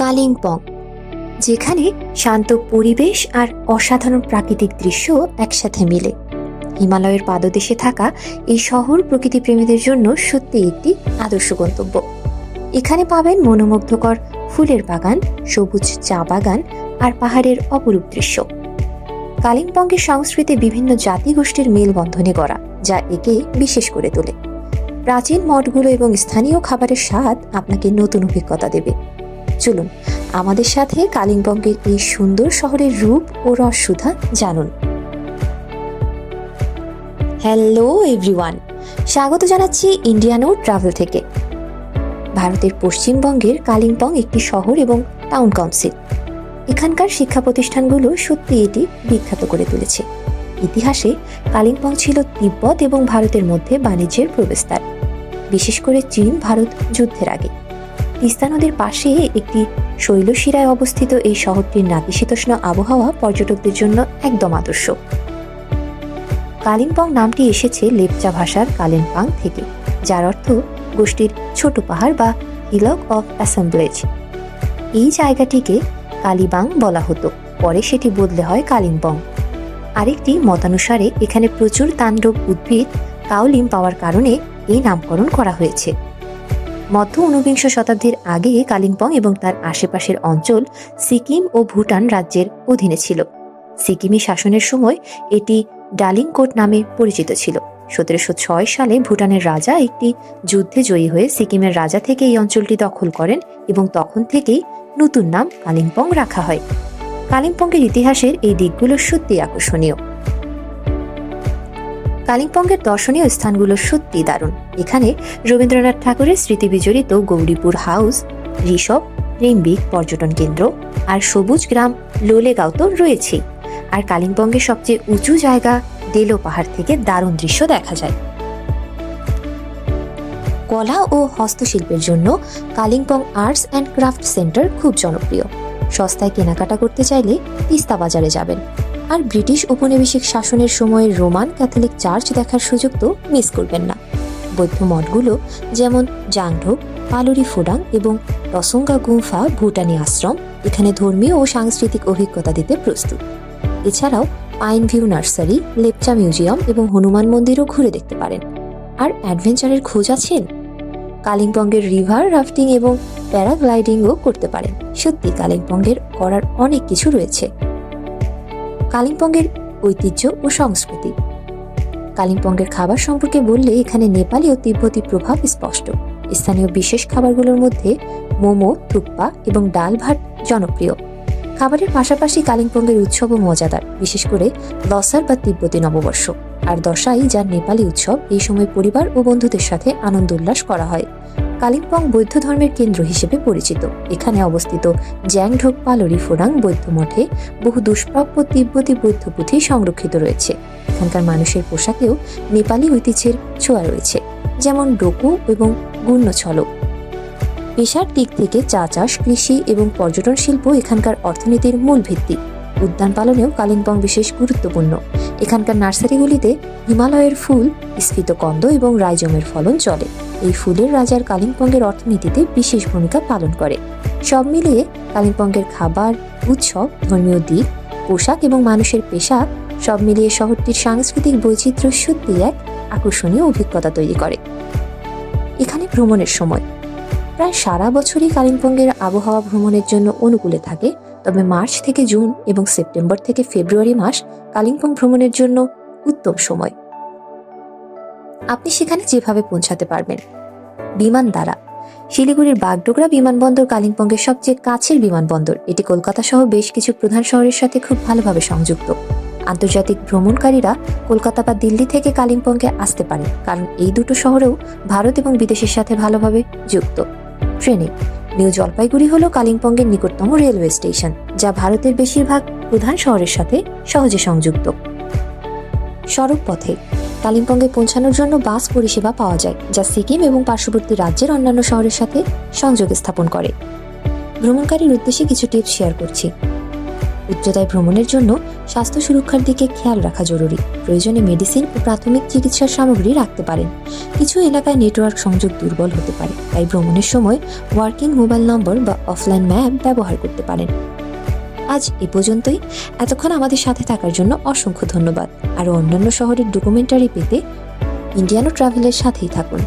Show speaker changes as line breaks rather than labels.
কালিম্পং, যেখানে শান্ত পরিবেশ আর অসাধারণ প্রাকৃতিক দৃশ্য একসাথে মিলে। হিমালয়ের পাদদেশে থাকা এই শহর প্রকৃতিপ্রেমীদের জন্য সত্যি একটি আদর্শ গন্তব্য। এখানে পাবেন মনোমুগ্ধকর ফুলের বাগান, সবুজ চা বাগান আর পাহাড়ের অপরূপ দৃশ্য। কালিম্পংয়ের সংস্কৃতি বিভিন্ন জাতিগোষ্ঠীর মেলবন্ধনে গড়া, যা একে বিশেষ করে তোলে। প্রাচীন মঠগুলো এবং স্থানীয় খাবারের স্বাদ আপনাকে নতুন অভিজ্ঞতা দেবে। চলুন, আমাদের সাথে কালিম্পংয়ের এই সুন্দর শহরের রূপ ও রসসুধা জানুন। হ্যালো এভরিওয়ান স্বাগত জানাচ্ছি ইন্ডিয়ানো ট্রাভেল থেকে। ভারতের পশ্চিমবঙ্গের কালিম্পং একটি শহর এবং টাউন কাউন্সিল এখানকার শিক্ষা প্রতিষ্ঠানগুলো সত্যি এটি বিখ্যাত করে তুলেছে। ইতিহাসে কালিম্পং ছিল তিব্বত এবং ভারতের মধ্যে বাণিজ্যের প্রবেশদ্বার। বিশেষ করে চীন, ভারত যুদ্ধের আগে। তিস্তা নদীর পাশে একটি শৈলশিরায় অবস্থিত এই শহরটির নাতিশীতোষ্ণ আবহাওয়া পর্যটকদের জন্য একদম আদর্শ। কালিম্পং নামটি এসেছে লেপচা ভাষার কালিম্পাং থেকে, যার অর্থ গোষ্ঠীর ছোট পাহাড় বা হিলক অফ অ্যাসেম্বলেজ। এই জায়গাটিকে কালিবাং বলা হতো, পরে সেটি বদলে হয় কালিম্পং। আরেকটি মতানুসারে এখানে প্রচুর তাণ্ডব উদ্ভিদ কাউলিম পাওয়ার কারণে এই নামকরণ করা হয়েছে। মধ্য ঊনবিংশ শতাব্দীর আগে কালিম্পং এবং তার আশেপাশের অঞ্চল সিকিম ও ভুটান রাজ্যের অধীনে ছিল। সিকিমি শাসনের সময় এটি ডালিংকোট নামে পরিচিত ছিল। সতেরোশো ছয় সালে ভুটানের রাজা একটি যুদ্ধে জয়ী হয়ে সিকিমের রাজা থেকে এই অঞ্চলটি দখল করেন এবং তখন থেকেই নতুন নাম কালিম্পং রাখা হয়। কালিম্পংয়ের ইতিহাসের এই দিকগুলো সত্যি আকর্ষণীয়। কালিম্পংয়ের দর্শনীয় স্থানগুলো সত্যি দারুণ। এখানে রবীন্দ্রনাথ ঠাকুরের স্মৃতি বিজড়িত গৌরীপুর হাউস, ঋষভ, রেমবিক পর্যটন কেন্দ্র আর সবুজ গ্রাম লোলেগাঁও তো রয়েছেই আর কালিম্পংয়ের সবচেয়ে উঁচু জায়গা ডেলো পাহাড় থেকে দারুণ দৃশ্য দেখা যায়। কলা ও হস্তশিল্পের জন্য Kalimpong arts and craft centre খুব জনপ্রিয়। সস্তায় কেনাকাটা করতে চাইলে তিস্তা বাজারে যাবেন। আর ব্রিটিশ উপনিবেশিক শাসনের সময় রোমান ক্যাথলিক চার্চ দেখার সুযোগ তো মিস করবেন না। বৌদ্ধ মঠগুলো যেমন জাংঢোক, পালুরি ফোডাং এবং রসঙ্গা গুম্ফা ভুটানি আশ্রম এখানে ধর্মীয় ও সাংস্কৃতিক অভিজ্ঞতা দিতে প্রস্তুত। এছাড়াও pine view nursery, Lepcha museum এবং হনুমান মন্দিরও ঘুরে দেখতে পারেন। আর অ্যাডভেঞ্চারের খোঁজ আছেন? কালিম্পংয়ের রিভার রাফটিং এবং প্যারাগ্লাইডিংও করতে পারেন। সত্যি, কালিম্পংয়ের করার অনেক কিছু রয়েছে। কালিম্পংয়ের ঐতিহ্য ও সংস্কৃতি। কালিম্পংয়ের খাবার সম্পর্কে বললে এখানে নেপালি ও তিব্বতী প্রভাব স্পষ্ট। স্থানীয় বিশেষ খাবারগুলোর মধ্যে মোমো, থুপ্পা এবং ডাল ভাত জনপ্রিয়। খাবারের পাশাপাশি কালিম্পংয়ের উৎসবও মজাদার, বিশেষ করে লসার বা তিব্বতী নববর্ষ। আর দশাই যার নেপালি উৎসব, এই সময় পরিবার ও বন্ধুদের সাথে আনন্দ উল্লাস করা হয়। কালিম্পং বৌদ্ধ ধর্মের কেন্দ্র হিসেবে পরিচিত। এখানে অবস্থিত জ্যাংঢোক পালরি ফোরাং বৌদ্ধ মঠে বহু দুষ্প্রাপ্য তিব্বতী বৌদ্ধ পুঁথি সংরক্ষিত রয়েছে। এখানকার মানুষের পোশাকেও নেপালি ঐতিহ্যের ছোঁয়া রয়েছে, যেমন ডোকু এবং গুণ্যছলক। পেশার দিক থেকে চা চাষ, কৃষি এবং পর্যটন শিল্প এখানকার অর্থনীতির মূল ভিত্তি। উদ্যান পালনেও কালিম্পং বিশেষ গুরুত্বপূর্ণ। এখানকার নার্সারিগুলিতে হিমালয়ের ফুল, স্ফীত কন্দ এবং রাইজমের ফলন চলে। এই ফুলের রাজার কালিম্পংয়ের অর্থনীতিতে বিশেষ ভূমিকা পালন করে। সব মিলিয়ে কালিম্পংয়ের খাবার, উৎসব, ধর্মীয় দিক, পোশাক এবং মানুষের পেশা সব মিলিয়ে শহরটির সাংস্কৃতিক বৈচিত্র্য সত্যি এক আকর্ষণীয় অভিজ্ঞতা তৈরি করে। এখানে ভ্রমণের সময়। প্রায় সারা বছরই কালিম্পংয়ের আবহাওয়া ভ্রমণের জন্য অনুকূলে থাকে, তবে মার্চ থেকে জুন এবং সেপ্টেম্বর থেকে ফেব্রুয়ারি মাস কালিম্পং ভ্রমণের জন্য উত্তম সময়। আপনি সেখানে যেভাবে পৌঁছাতে পারবেন। বিমান দ্বারা। শিলিগুড়ির বাগডোগরা বিমানবন্দর কালিম্পংয়ের সবচেয়ে কাছের বিমানবন্দর। এটি কলকাতা সহ বেশ কিছু প্রধান শহরের সাথে খুব ভালোভাবে সংযুক্ত। আন্তর্জাতিক ভ্রমণকারীরা কলকাতা বা দিল্লি থেকে কালিম্পংকে আসতে পারে, কারণ এই দুটো শহরেও ভারত এবং বিদেশের সাথে ভালোভাবে যুক্ত। ট্রেনে। নিউ জলপাইগুড়ি হল কালিম্পংয়ের নিকটতম রেলওয়ে স্টেশন, যা ভারতের বেশিরভাগ প্রধান শহরের সাথে সহজে সংযুক্ত। সড়ক পথে। কালিম্পংয়ে পৌঁছানোর জন্য বাস পরিষেবা পাওয়া যায়, যা সিকিম এবং পার্শ্ববর্তী রাজ্যের অন্যান্য শহরের সাথে সংযোগ স্থাপন করে। ভ্রমণকারীর উদ্দেশ্যে কিছু টিপস শেয়ার করছি। উচ্চতায় ভ্রমণের জন্য স্বাস্থ্য সুরক্ষার দিকে খেয়াল রাখা জরুরি। প্রয়োজনে মেডিসিন ও প্রাথমিক চিকিৎসার সামগ্রী রাখতে পারেন। কিছু এলাকায় নেটওয়ার্ক সংযোগ দুর্বল হতে পারে, তাই ভ্রমণের সময় ওয়ার্কিং মোবাইল নম্বর বা অফলাইন ম্যাপ ব্যবহার করতে পারেন। আজ এ পর্যন্তই। এতক্ষণ আমাদের সাথে থাকার জন্য অসংখ্য ধন্যবাদ। আর অন্যান্য শহরের ডকুমেন্টারি পেতে ইন্ডিয়ানো ট্রাভেলের সাথেই থাকুন।